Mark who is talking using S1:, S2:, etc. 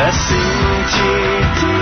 S1: Até sentir